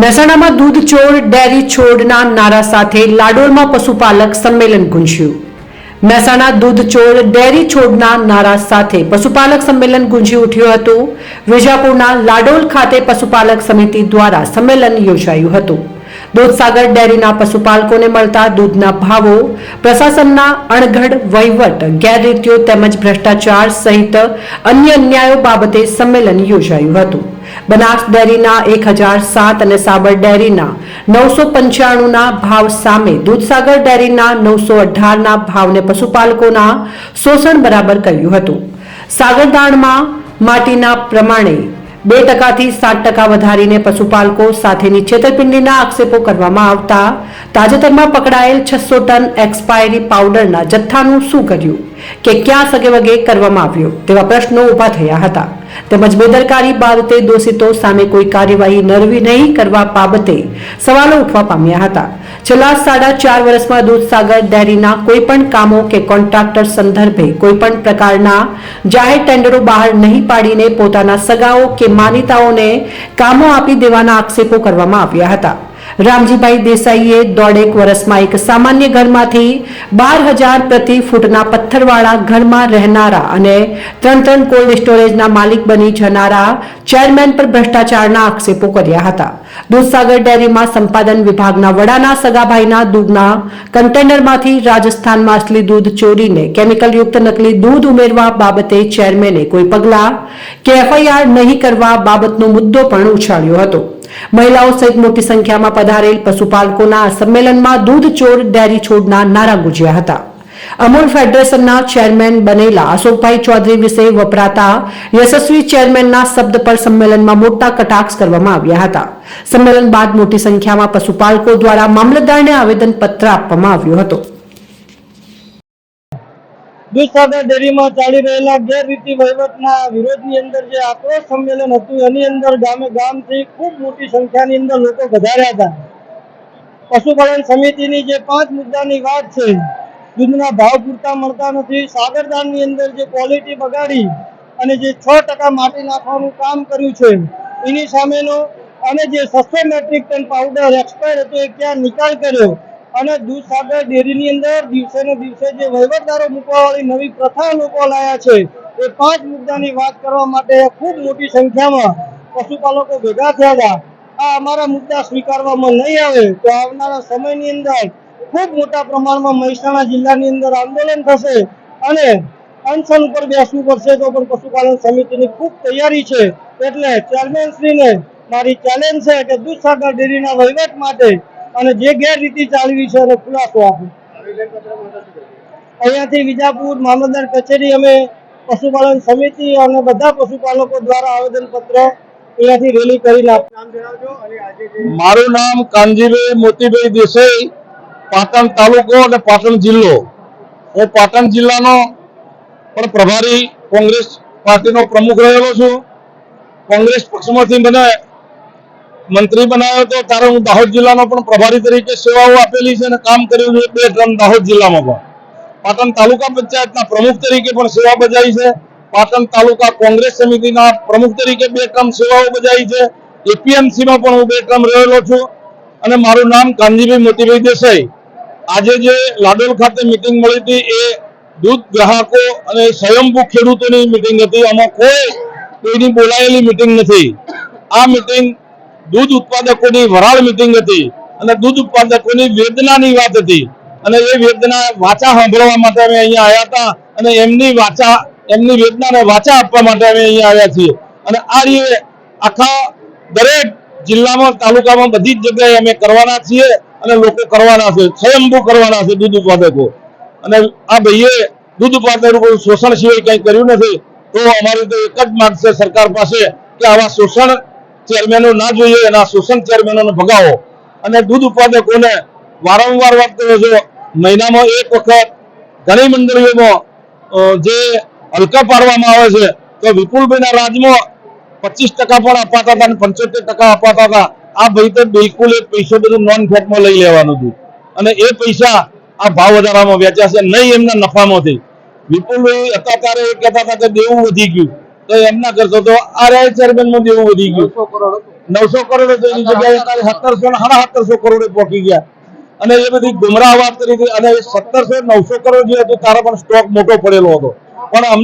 મહેસાણામાં દૂધ ચોર, ડેરી છોડના નારા સાથે લાડોળમાં પશુપાલક સંમેલન ગુંજ્યું. મહેસાણા દૂધ ચોર, ડેરી છોડના નારા સાથે પશુપાલક સંમેલન ગુંજી ઉઠ્યું હતું. વિજાપુરના લાડોલ ખાતે પશુપાલક સમિતિ દ્વારા સંમેલન યોજાયું હતું. દૂધસાગર ડેરીના પશુપાલકોને મળતા દૂધના ભાવો, પ્રશાસનના અણઘડ, વહીવટ, ગેરરીતિઓ તેમજ ભ્રષ્ટાચાર સહિત અન્ય અન્યાયો બાબતે સંમેલન યોજાયું હતું. બનાસ ડેરીના એક હજાર સાત અને સાબર ડેરીના નવસો પંચાણુંના ભાવ સામે દૂધસાગર ડેરીના નવસો અઢારના ભાવને પશુપાલકોના શોષણ બરાબર કર્યું હતું. સાગરદાણમાં માટીના પ્રમાણે બે ટકાથી સાત ટકા વધારીને પશુપાલકો સાથેની છેતરપિંડીના આક્ષેપો કરવામાં આવતા તાજેતરમાં પકડાયેલ છસો ટન એક્સપાયરી પાવડરના જથ્થાનું શું કર્યું? કે ક્યાં સગેવગે કરવામાં આવ્યો? તેવા પ્રશ્નો ઊભા થયા હતા. તેમજ બેદરકારી બાબતે દોષિતો સામે કોઈ કાર્યવાહી નરવી નહીં કરવા બાબતે સવાલો ઉઠવા પામ્યા હતા. છેલ્લા સાડા ચાર વર્ષમાં દૂધસાગર ડેરીના કોઈ પણ કામો કે કોન્ટ્રાક્ટર સંદર્ભે કોઈ પણ પ્રકારના જાહેર ટેન્ડરો બહાર નહીં પાડીને પોતાના સગાઓ કે માનીતાઓને કામો આપી દેવાના આક્ષેપો કરવામાં આવ્યા હતા. રામજીભાઈ દેસાઈએ દોઢેક વર્ષમાં એક સામાન્ય ઘરમાંથી બાર હજાર પ્રતિ ફૂટના પથ્થરવાળા ઘરમાં રહેનારા અને ત્રણ ત્રણ કોલ્ડ સ્ટોરેજના માલિક બની જનારા ચેરમેન પર ભ્રષ્ટાચારના આક્ષેપો કર્યા હતા. દૂધસાગર ડેરીમાં સંપાદન વિભાગના વડાના સગાભાઈના દૂધના કન્ટેનરમાંથી રાજસ્થાનમાં અસલી દૂધ ચોરીને કેમિકલયુક્ત નકલી દૂધ ઉમેરવા બાબતે ચેરમેને કોઈ પગલાં કે એફઆઈઆર નહીં કરવા બાબતનો મુદ્દો પણ ઉછાળ્યો હતો. મહિલાઓ સહિત મોટી સંખ્યામાં પધારેલ પશુપાલકોના આ સંમેલનમાં દૂધ ચોર, ડેરી છોડના નારા ગુજ્યા હતા. અમૂલ ફેડરેશનના ચેરમેન બનેલા અશોકભાઈ ચૌધરી વિશે વપરાતા યશસ્વી ચેરમેનના શબ્દ પર સંમેલનમાં મોટા કટાક્ષ કરવામાં આવ્યા હતા. સંમેલન બાદ મોટી સંખ્યામાં પશુપાલકો દ્વારા મામલતદારને આવેદનપત્ર આપવામાં આવ્યું હતું. દૂધસાગર ડેરીમાં ચાલી રહેલા ગેરરીતિ વહીવટના વિરોધની અંદર જે આક્રોશ સંમેલન હતું, એની અંદર ગામે ગામથી ખૂબ મોટી સંખ્યાની અંદર લોકો વધાર્યા હતા. પશુપાલન સમિતિની જે પાંચ મુદ્દાની વાત છે, દૂધના ભાવ પૂરતા મળતા નથી, સાગરદાનની અંદર જે ક્વોલિટી બગાડી અને જે છ ટકા માટી નાખવાનું કામ કર્યું છે, એની સામેનો અને જે સસ્તો મેટ્રિક ટન પાવડર એક્સપાયર હતો, એ ક્યાં નિકાલ કર્યો? અને દૂધસાગર ડેરીની અંદર દિવસે ને દિવસે જે વહીવટદારો મૂકવાવાળી નવી પ્રથા લોકો લાયા છે, એ પાંચ મુદ્દાની વાત કરવા માટે ખૂબ મોટી સંખ્યામાં પશુપાલકો ભેગા થયા હતા. આ અમારા મુદ્દા સ્વીકારવામાં નહીં આવે તો આવનારા સમયની અંદર ખૂબ મોટા પ્રમાણમાં મહેસાણા જિલ્લાની અંદર આંદોલન થશે અને અનશન ઉપર બેસવું પડશે તો પણ પશુપાલન સમિતિની ખૂબ તૈયારી છે. એટલે ચેરમેનશ્રીને મારી ચેલેન્જ છે કે દૂધસાગર ડેરીના વહીવટ માટે અને જે ગેરરીતિ ચાલવી છે એનો ખુલાસો આપ્યો અહીંયાથી વિજાપુર મામલતદાર કચેરી અમે પશુપાલન સમિતિ અને બધા પશુપાલકો દ્વારા આવેદનપત્ર અહીંયાથી રેલી કરીને આપ નામ જણાવજો અને આજે જે મારું નામ કાનજીભાઈ મોતીભાઈ દેસાઈ પાટણ તાલુકો અને પાટણ જિલ્લો. હું પાટણ જિલ્લાનો પણ પ્રભારી કોંગ્રેસ પાર્ટીનો પ્રમુખ રહેલો છું. કોંગ્રેસ પક્ષમાંથી મને મંત્રી બનાવ્યો હતો ત્યારે હું દાહોદ જિલ્લાનો પણ પ્રભારી તરીકે સેવાઓ આપેલી છે અને કામ કર્યું છે બે ટર્મ દાહોદ જિલ્લામાં પણ. પાટણ તાલુકા પંચાયતના પ્રમુખ તરીકે પણ સેવા બજાવી છે. પાટણ તાલુકા કોંગ્રેસ સમિતિના પ્રમુખ તરીકે બે ટર્મ સેવાઓ બજાવી છે. એપીએમસીમાં પણ હું બે ટર્મ રહેલો છું અને મારું નામ કાનજીભાઈ મોતીભાઈ દેસાઈ. આજે જે લાડોલ ખાતે મિટિંગ મળી હતી એ દૂધ ગ્રાહકો અને સ્વયંભૂ ખેડૂતોની મિટિંગ હતી. આમાં કોઈ કોઈની બોલાયેલી મિટિંગ નથી. આ મિટિંગ દૂધ ઉત્પાદકોની વરાળ મિટિંગ હતી અને દૂધ ઉત્પાદકોની વેદનાની વાત હતી. અને એ વેદના વાચા સાંભળવા માટે અમે અહીંયા આવ્યા હતા અને એમની વાચા, એમની વેદનાને વાચા આપવા માટે અમે અહીંયા આવ્યા છીએ. અને આ રીતે આખા દરેક જિલ્લામાં, તાલુકામાં બધી જ જગ્યાએ અમે કરવાના છીએ અને લોકો કરવાના છે, સ્વયંભૂ કરવાના છે દૂધ ઉત્પાદકો. અને આ ભાઈએ દૂધ ઉત્પાદકો શોષણ સિવાય કંઈ કર્યું નથી. તો અમારી તો એક જ માગ છે સરકાર પાસે કે આવા શોષણ ચેરમેનો ના જોઈએ, એના શોષણ ચેરમેનોને ભગાવો. અને દૂધ ઉત્પાદકોને વારંવાર વાત કરો છો, મહિનામાં એક વખત ઘણી મંડળીઓમાં જે હલકા પાડવામાં આવે છે, તો વિપુલભાઈના રાજમાં પચીસ ટકા પણ અપાતા હતા અને પંચોતેર ટકા અપાતા હતા. આ ભાઈ તો બિલકુલ એ પૈસો બધું નોન ફેટમાં લઈ લેવાનું હતું. અને એ પૈસા આ ભાવ વધારામાં વેચ્યા છે, નહીં એમના નફામાંથી. વિપુલભાઈ હતા ત્યારે એ કહેતા હતા કે દેવું વધી ગયું. તો એમના કરતો તો આ ચેરમેનમાં એવું વધી ગયું. નવસો કરોડ હતો. એની જગ્યાએ સત્તરસો ને સાડા સત્તરસો કરોડે પહોંચી ગયા. અને એ બધી ગુમરાહ વાત કરી હતી અને સત્તરસો નવસો કરોડ જે હતું તારા પણ સ્ટોક મોટો પડેલો હતો. પણ